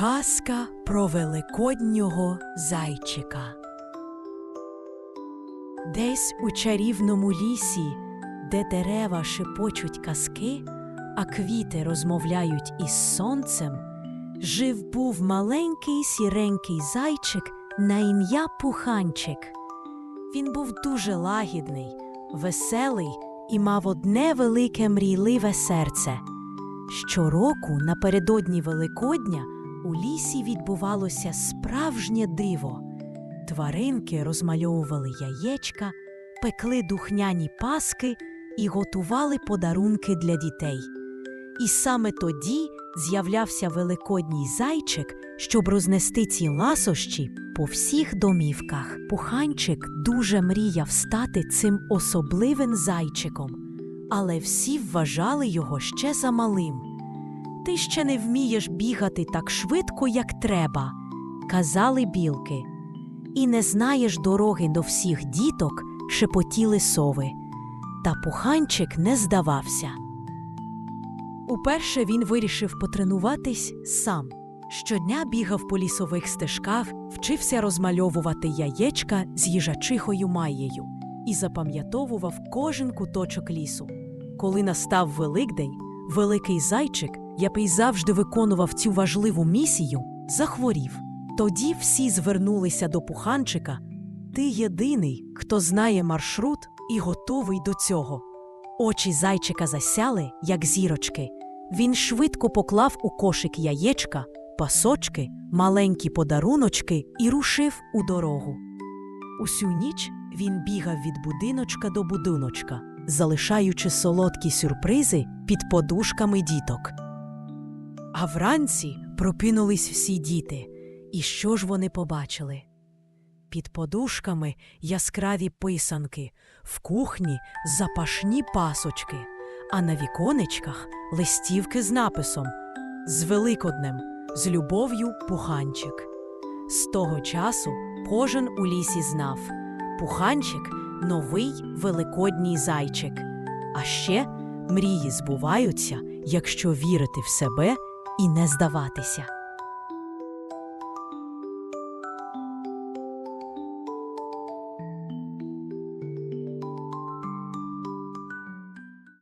Казка про великоднього зайчика. Десь у чарівному лісі, де дерева шепочуть казки, а квіти розмовляють із сонцем, жив був маленький сіренький зайчик на ім'я Пуханчик. Він був дуже лагідний, веселий і мав одне велике мрійливе серце. Щороку напередодні Великодня у лісі відбувалося справжнє диво. Тваринки розмальовували яєчка, пекли духняні паски і готували подарунки для дітей. І саме тоді з'являвся великодній зайчик, щоб рознести ці ласощі по всіх домівках. Пуханчик дуже мріяв стати цим особливим зайчиком, але всі вважали його ще замалим. Ти ще не вмієш бігати так швидко, як треба, казали білки. І не знаєш дороги до всіх діток, шепотіли сови. Та пуханчик не здавався. Уперше він вирішив потренуватись сам. Щодня бігав по лісових стежках, вчився розмальовувати яєчка з їжачихою Маєю і запам'ятовував кожен куточок лісу. Коли настав Великдень, великий зайчик, який завжди виконував цю важливу місію, захворів. Тоді всі звернулися до пуханчика. Ти єдиний, хто знає маршрут і готовий до цього. Очі зайчика засяли, як зірочки. Він швидко поклав у кошик яєчка, пасочки, маленькі подаруночки і рушив у дорогу. Усю ніч він бігав від будиночка до будиночка, залишаючи солодкі сюрпризи під подушками діток. А вранці прокинулись всі діти. І що ж вони побачили? Під подушками яскраві писанки, в кухні запашні пасочки, а на віконечках листівки з написом З Великоднем, з любов'ю пуханчик. З того часу кожен у лісі знав Пуханчик новий великодній зайчик. А ще мрії збуваються, якщо вірити в себе і не здаватися.